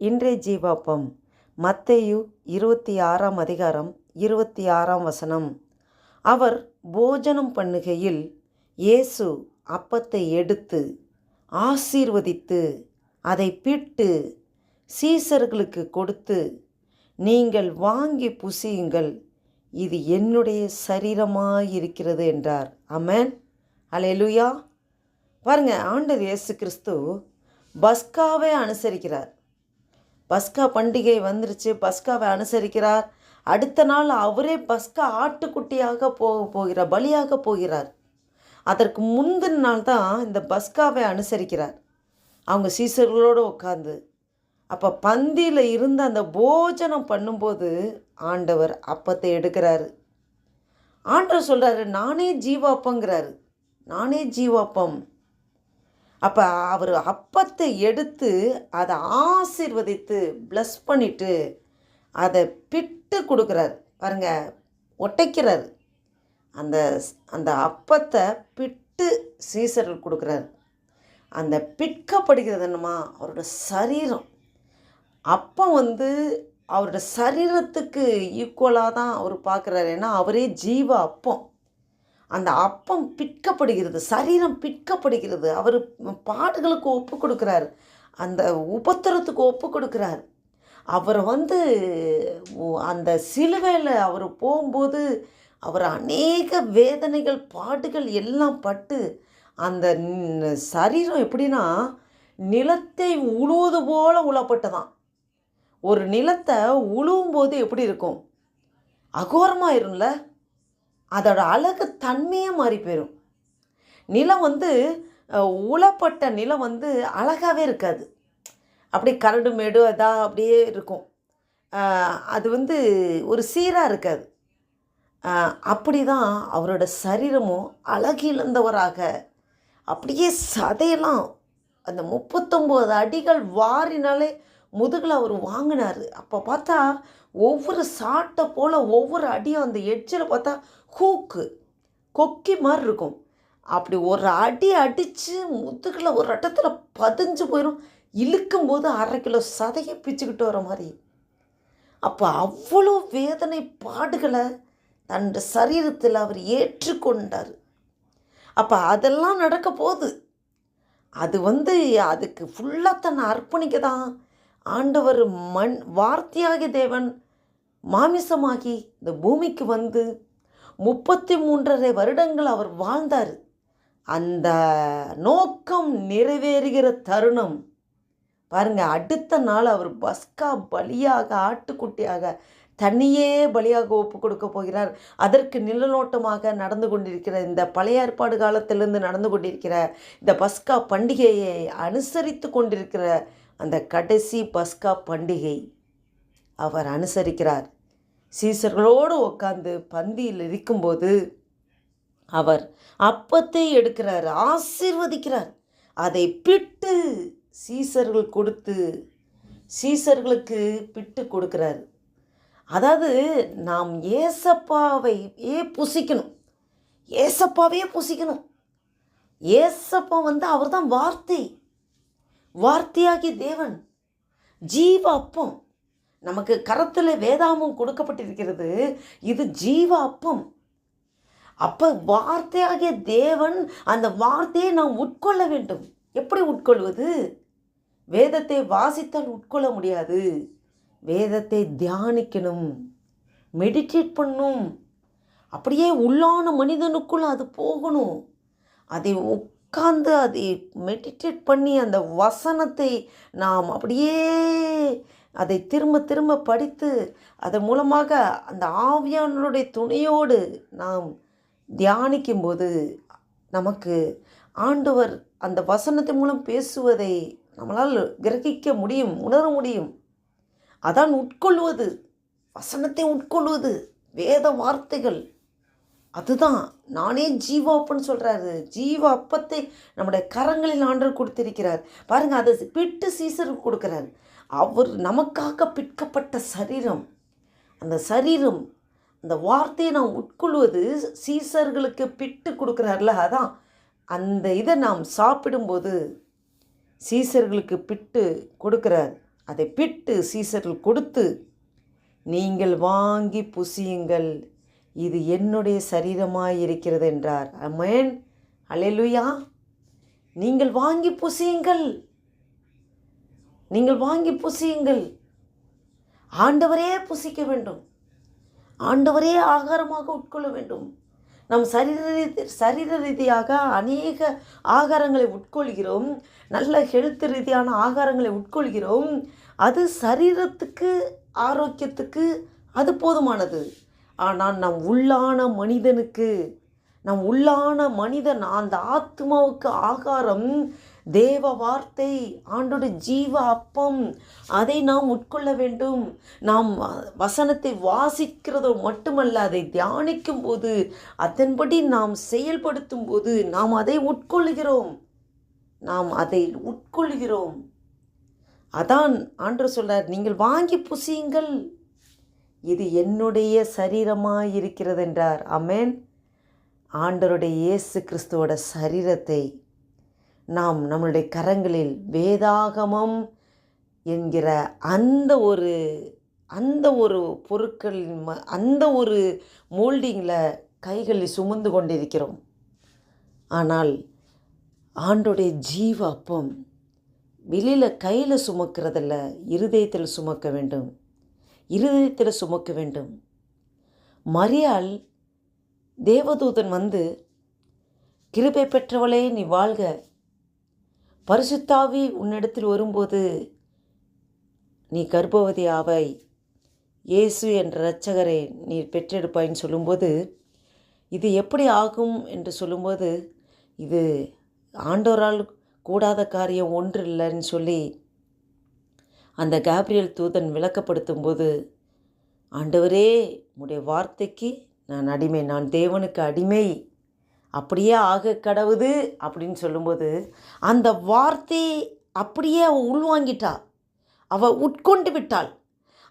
இன்றைய ஜீவாப்பம். மத்தேயு இருபத்தி ஆறாம் அதிகாரம் இருபத்தி ஆறாம் வசனம். அவர் போஜனம் பண்ணுகையில் இயேசு அப்பத்தை எடுத்து ஆசீர்வதித்து அதை பிட்டு சீசர்களுக்கு கொடுத்து நீங்கள் வாங்கி புசியுங்கள் இது என்னுடைய சரீரமாயிருக்கிறது என்றார். அமேன் அலையலுயா பாருங்க ஆண்டர் இயேசு கிறிஸ்து பஸ்காவை அனுசரிக்கிறார். பஸ்கா பண்டிகை வந்துருச்சு பஸ்காவை அனுசரிக்கிறார். அடுத்த நாள் அவரே பஸ்கா ஆட்டுக்குட்டியாக போக போகிறார் பலியாக போகிறார். அதற்கு முந்தின நாள் தான் இந்த பஸ்காவை அனுசரிக்கிறார். அவங்க சீசர்களோடு உட்காந்து அப்போ பந்தியில் இருந்து அந்த போஜனம் பண்ணும்போது ஆண்டவர் அப்பத்தை எடுக்கிறாரு. ஆண்டவர் சொல்கிறாரு நானே ஜீவாப்பங்கிறாரு நானே ஜீவாப்பம். அப்போ அவர் அப்பத்தை எடுத்து அதை ஆசீர்வதித்து ப்ளஸ் பண்ணிவிட்டு அதை பிட்டு கொடுக்குறாரு. பாருங்க ஒட்டைக்கிறாரு. அந்த அந்த அப்பத்தை பிட்டு சீசர்கள் கொடுக்குறாரு. அந்த பிட்கப்படுகிறது என்னமா அவரோட சரீரம். அப்பம் வந்து அவரோட சரீரத்துக்கு ஈக்குவலாக தான் அவர் பார்க்குறாரு. ஏன்னா அவரே ஜீவ அப்பம். அந்த அப்பம் பிற்கப்படுகிறது சரீரம் பிற்கப்படுகிறது அவர் பாடுகளுக்கு ஒப்பு கொடுக்குறார். அந்த உபத்திரத்துக்கு ஒப்பு கொடுக்குறார். அவர் வந்து அந்த சிலுவையில் அவர் போகும்போது அவர் அநேக வேதனைகள் பாடுகள் எல்லாம் பட்டு அந்த சரீரம் எப்படின்னா நிலத்தை உழுவது போல் உழப்பட்டதான் ஒரு நிலத்தை உழுவும் போது எப்படி இருக்கும்? அகோரமாயிரும்ல? அதோட அழகு தன்மையே மாறி போயிடும் நிலம் வந்து உளப்பட்ட நிலம் வந்து அழகாகவே இருக்காது. அப்படியே கரடு மேடு அதாக அப்படியே இருக்கும். அது வந்து ஒரு சீராக இருக்காது. அப்படி தான் அவரோட சரீரமும் அழகிழந்தவராக அப்படியே சதையெல்லாம் அந்த முப்பத்தொம்போது அடிகள் வாரினாலே முதுகில் அவர் வாங்கினார். அப்போ பார்த்தா ஒவ்வொரு சாட்டை போல் ஒவ்வொரு அடியும் அந்த எட்ஜில் பார்த்தா ஹூக்கு கொக்கி மாதிரி இருக்கும். அப்படி ஒரு அடி அடித்து முதுகில் ஒரு இடத்துல பதிஞ்சு போயிடும் இழுக்கும்போது அரை கிலோ சதையை பிச்சுக்கிட்டு வர மாதிரி. அப்போ அவ்வளோ வேதனை பாடுகளை தன் சரீரத்தில் அவர் ஏற்றுக்கொண்டார். அப்போ அதெல்லாம் நடக்க போகுது. அது வந்து அதுக்கு ஃபுல்லாக தன்னை அர்ப்பணிக்க தான் ஆண்டவர் மண் வார்த்தையாகி தேவன் மாமிசமாகி இந்த பூமிக்கு வந்து முப்பத்தி மூன்றரை வருடங்கள் அவர் வாழ்ந்தார். அந்த நோக்கம் நிறைவேறுகிற தருணம். பாருங்க அடுத்த நாள் அவர் பஸ்கா பலியாக ஆட்டுக்குட்டியாக தனியே பலியாக ஒப்பு கொடுக்க போகிறார். அதற்கு நிழலோட்டமாக நடந்து கொண்டிருக்கிற இந்த பழைய ஏற்பாடு காலத்திலிருந்து நடந்து கொண்டிருக்கிற இந்த பஸ்கா பண்டிகையை அனுசரித்து கொண்டிருக்கிற அந்த கடைசி பஸ்கா பண்டிகை அவர் அனுசரிக்கிறார். சீசர்களோடு உட்காந்து பந்தியில் இருக்கும்போது அவர் அப்பத்தை எடுக்கிறார் ஆசீர்வதிக்கிறார். அதை பிட்டு சீசர்கள் கொடுத்து சீசர்களுக்கு பிட்டு கொடுக்கிறார். அதாவது நாம் ஏசப்பாவை ஏ புசிக்கணும். ஏசப்பாவையே புசிக்கணும். ஏசப்பா வந்து அவர்தான் வார்த்தை. வார்த்தையாகி தேவன். ஜீவ அப்பம். நமக்கு கரத்தில் வேதாமம் கொடுக்கப்பட்டிருக்கிறது. இது ஜீவ அப்பம் அப்போ வார்த்தையாகிய தேவன் அந்த வார்த்தையை நாம் உட்கொள்ள வேண்டும். எப்படி உட்கொள்வது? வேதத்தை வாசித்தால் உட்கொள்ள முடியாது. வேதத்தை தியானிக்கணும். மெடிடேட் பண்ணும். அப்படியே உள்ளான மனிதனுக்குள்ள அது போகணும். அதை உட்கார்ந்து அதை மெடிடேட் பண்ணி அந்த வசனத்தை நாம் அப்படியே அதை திரும்ப திரும்ப படித்து அதன் மூலமாக அந்த ஆவியானவருடைய துணையோடு நாம் தியானிக்கும்போது நமக்கு ஆண்டவர் அந்த வசனத்தின் மூலம் பேசுவதை நம்மளால் கிரகிக்க முடியும் உணர முடியும். அதான் உட்கொள்வது வசனத்தை உட்கொள்வது வேத வார்த்தைகள். அதுதான் நானே ஜீவாப்பன்னு சொல்கிறாரு ஜீவ அப்பத்தை நம்முடைய கரங்களில் ஆண்டர் கொடுத்திருக்கிறார். பாருங்கள் அதை பிட்டு சீசருக்கு கொடுக்குறாரு. அவர் நமக்காக பிற்கப்பட்ட சரீரம். அந்த சரீரம் அந்த வார்த்தையை நாம் உட்கொள்வது சீசர்களுக்கு பிட்டு கொடுக்குறாருல அதான். அந்த இதை நாம் சாப்பிடும்போது சீசர்களுக்கு பிட்டு கொடுக்குறார். அதை பிட்டு சீசர்கள் கொடுத்து நீங்கள் வாங்கி புசியுங்கள். இது என்னுடைய சரீரமாக இருக்கிறது என்றார். அமேன் அலையலுயா நீங்கள் வாங்கி புசியுங்கள். நீங்கள் வாங்கி புசியுங்கள். ஆண்டவரே புசிக்க வேண்டும். ஆண்டவரே ஆகாரமாக உட்கொள்ள வேண்டும். நம் சரீர ரீதி சரீர ரீதியாக அநேக ஆகாரங்களை உட்கொள்கிறோம். நல்ல ஹெல்த் ரீதியான ஆகாரங்களை உட்கொள்கிறோம். அது சரீரத்துக்கு ஆரோக்கியத்துக்கு அது போதுமானது. ஆனால் நம் உள்ளான மனிதனுக்கு நம் உள்ளான மனிதன் அந்த ஆத்மாவுக்கு ஆகாரம் தேவ வார்த்தை ஆண்டோட ஜீவ அப்பம் அதை நாம் உட்கொள்ள வேண்டும். நாம் வசனத்தை வாசிக்கிறதோ மட்டுமல்ல அதை தியானிக்கும் போது அதன்படி நாம் செயல்படுத்தும் போது நாம் அதை உட்கொள்கிறோம். நாம் அதை உட்கொள்கிறோம். அதான் ஆண்டு சொல்றார் நீங்கள் வாங்கி புசியுங்கள். இது என்னுடைய சரீரமாக இருக்கிறது என்றார் அமேன் ஆண்டருடைய இயேசு கிறிஸ்துவோட சரீரத்தை நாம் நம்மளுடைய கரங்களில் வேதாகமம் என்கிற அந்த ஒரு அந்த ஒரு பொருட்களின் ம அந்த ஒரு மோல்டிங்கில் கைகளில் சுமந்து கொண்டிருக்கிறோம். ஆனால் ஆண்டோடைய ஜீவ அப்பம் வெளியில் கையில் சுமக்கிறதில்ல இருதயத்தில் சுமக்க வேண்டும். இருதயத்தில் சுமக்க வேண்டும். மரியாள் தேவதூதன் வந்து கிருபை பெற்றவளே நீ வாழ்க. பரிசுத்தாவி உன்னிடத்தில் வரும்போது நீ கர்ப்பவதி ஆவாய். இயேசு என்ற இரட்சகரை நீ பெற்றெடுப்பாயின்னு சொல்லும்போது இது எப்படி ஆகும் என்று சொல்லும்போது இது ஆண்டோரால் கூடாத காரியம் ஒன்று இல்லைன்னு சொல்லி அந்த கேப்ரியல் தூதன் விளக்கப்படுத்தும் போது ஆண்டவரே உடைய வார்த்தைக்கு நான் அடிமை நான் தேவனுக்கு அடிமை. அப்படியே ஆக கடவுது அப்படின்னு சொல்லும்போது அந்த வார்த்தையை அப்படியே அவள் உள்வாங்கிட்டா. அவள் உட்கொண்டு விட்டாள்.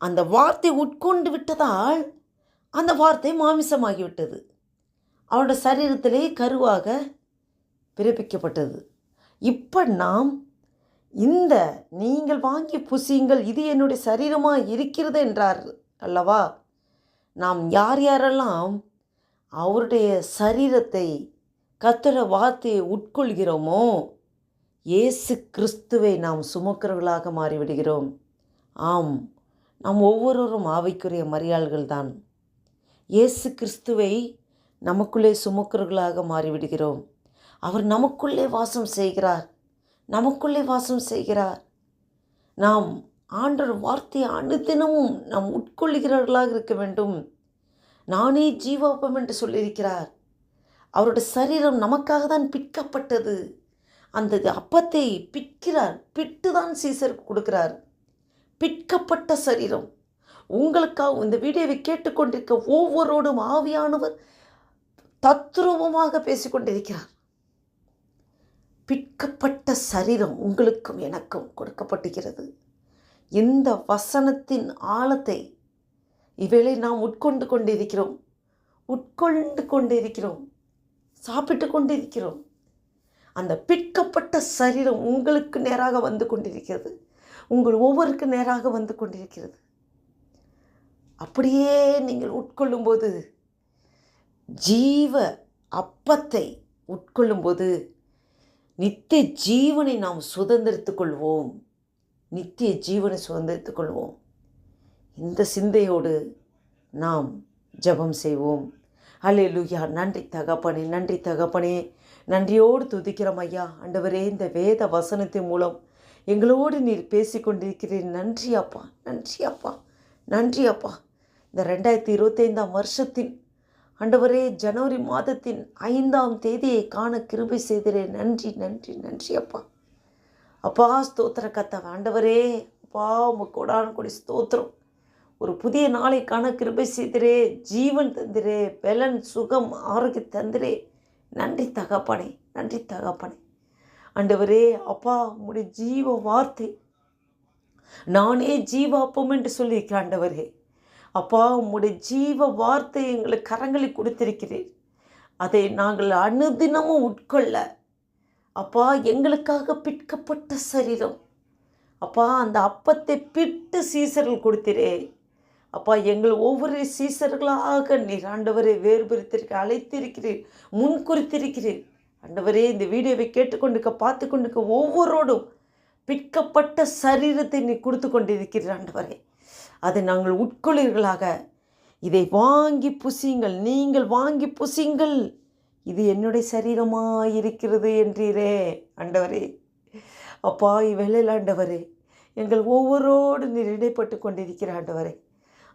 அந்த வார்த்தை உட்கொண்டு விட்டதால் அந்த வார்த்தை மாமிசமாகிவிட்டது அவளோட சரீரத்திலே கருவாக பிறப்பிக்கப்பட்டது. இப்போ நாம் இந்த நீங்கள் வாங்கி புசியுங்கள் இது என்னுடைய சரீரமாக இருக்கிறது என்றார் அல்லவா? நாம் யார் யாரெல்லாம் அவருடைய சரீரத்தை கத்தர வார்த்தையை உட்கொள்கிறோமோ? இயேசு கிறிஸ்துவை நாம் சுமக்கிறவர்களாக மாறிவிடுகிறோம். ஆம் நாம் ஒவ்வொருவரும் ஆவைக்குரிய மரியாள்கள் தான். இயேசு கிறிஸ்துவை நமக்குள்ளே சுமக்கிறவர்களாக மாறிவிடுகிறோம். அவர் நமக்குள்ளே வாசம் செய்கிறார். நமக்குள்ளே வாசம் செய்கிறார். நாம் ஆண்டவர் வார்த்தையை அனுதினமும் நாம் உட்கொள்கிறவர்களாக இருக்க வேண்டும். நானே ஜீவாப்பம் என்று சொல்லியிருக்கிறார். அவருடைய சரீரம் நமக்காக தான் பிற்கப்பட்டது அந்த அப்பத்தை பிற்கிறார் பிட்டு தான் சீசருக்கு கொடுக்கிறார். பிற்கப்பட்ட சரீரம். உங்களுக்காக இந்த வீடியோவை கேட்டுக்கொண்டிருக்க ஒவ்வொருவரோடும் ஆவியானவர் தத்ரூபமாக பேசிக்கொண்டிருக்கிறார். பிற்கப்பட்ட சரீரம் உங்களுக்கும் எனக்கும் கொடுக்கப்பட்டுகிறது இந்த வசனத்தின் ஆழத்தை இவைகளை நாம் உட்கொண்டு கொண்டிருக்கிறோம். உட்கொண்டு கொண்டிருக்கிறோம். சாப்பிட்டு கொண்டிருக்கிறோம். அந்த பிற்கப்பட்ட சரீரம் உங்களுக்கு நேராக வந்து கொண்டிருக்கிறது. உங்கள் ஒவ்வொருக்கு நேராக வந்து கொண்டிருக்கிறது. அப்படியே நீங்கள் உட்கொள்ளும்போது ஜீவ அப்பத்தை உட்கொள்ளும்போது நித்திய ஜீவனை நாம் சுதந்திரித்துக் கொள்வோம். நித்திய ஜீவனை சுதந்திரித்துக் கொள்வோம். இந்த சிந்தையோடு நாம் ஜெபம் செய்வோம். அல்லேலூயா நன்றி தகப்பனே நன்றி தகப்பனே. நன்றியோடு துதிக்கிறோம் ஐயா. ஆண்டவரே இந்த வேத வசனத்தின் மூலம் எங்களோடு நீர் பேசிக்கொண்டிருக்கிறீர். நன்றி அப்பா நன்றி அப்பா நன்றி அப்பா. இந்த ரெண்டாயிரத்தி இருபத்தைந்தாம் வருஷத்தின் ஆண்டவரே ஜனவரி மாதத்தின் ஐந்தாம் தேதியை காண கிருபை செய்திரே. நன்றி நன்றி நன்றி அப்பா. அப்பா ஸ்தோத்திர கத்தவன் ஆண்டவரே அப்பா உமக்கு கொடான கொடி ஸ்தோத்திரம். ஒரு புதிய நாளைக்கான கிருபை செய்திரே ஜீவன் தந்திரே பலன் சுகம் ஆரோக்கிய தந்திரே. நன்றி தகப்பனே நன்றி தகப்பனே. ஆண்டவரே அப்பா உங்களுடைய ஜீவ வார்த்தை. நானே ஜீவாப்பம் என்று சொல்லியிருக்கிறேன் ஆண்டவரே. அப்பா உங்களுடைய ஜீவ வார்த்தை எங்களுக்கு கரங்களில் கொடுத்திருக்கிறேன் அதை நாங்கள் அனுதினமும் உட்கொள்ள அப்பா எங்களுக்காக பிற்கப்பட்ட சரீரம். அப்பா அந்த அப்பத்தை பிட்டு சீசர்கள் கொடுத்திரே. அப்பா எங்கள் ஒவ்வொரு சீசர்களாக நீர் ஆண்டவரை வேறுபடுத்திருக்க அழைத்திருக்கிறீர் முன் குறித்திருக்கிறீர் ஆண்டவரே இந்த வீடியோவை கேட்டுக்கொண்டுக்க பார்த்து கொண்டுக்க ஒவ்வொருவரோடும் பிற்கப்பட்ட சரீரத்தை நீ கொடுத்து கொண்டிருக்கிறீர் ஆண்டவரே. அதை நாங்கள் உட்கொள்ளீர்களாக இதை வாங்கி புசியுங்கள் நீங்கள் வாங்கி புசியுங்கள். இது என்னுடைய சரீரமாக இருக்கிறது என்றீரே ஆண்டவரே. அப்பா இவ்வேளையில் ஆண்டவரே எங்கள் ஒவ்வொருவோடு நீர் இடைப்பட்டு கொண்டிருக்கிற ஆண்டவரே.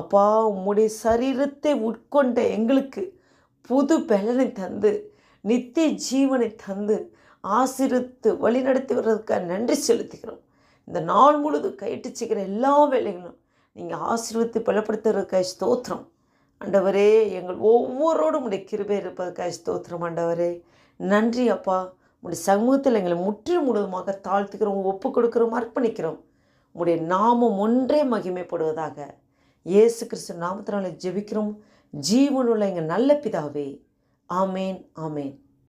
அப்பா உம்முடைய சரீரத்தை உட்கொண்ட எங்களுக்கு புது பலனை தந்து நித்திய ஜீவனை தந்து ஆசிரித்து வழிநடத்தி வர்றதுக்காக நன்றி செலுத்துகிறோம். இந்த நாள் முழுதும் கைட்டு செய்கிற எல்லா வேலைகளும் நீங்கள் ஆசீர்வத்து பலப்படுத்துறதுக்காக ஸ்தோத்திரம். ஆண்டவரே எங்கள் ஒவ்வொருவரோடும் உடைய கிருபை இருப்பதற்காக ஸ்தோத்திரம் ஆண்டவரே. நன்றி அப்பா. உடைய சமூகத்தில் எங்களை முற்றிலும் முழுவதுமாக தாழ்த்துக்கிறோம் ஒப்பு கொடுக்குறோம் அர்ப்பணிக்கிறோம். உடைய நாமம் ஒன்றே மகிமைப்படுவதாக இயேசு கிறிஸ்து நாமத்தினால ஜெபிக்கிறோம். ஜீவனுள்ள எங்கள் நல்ல பிதாவே. ஆமேன் ஆமேன்.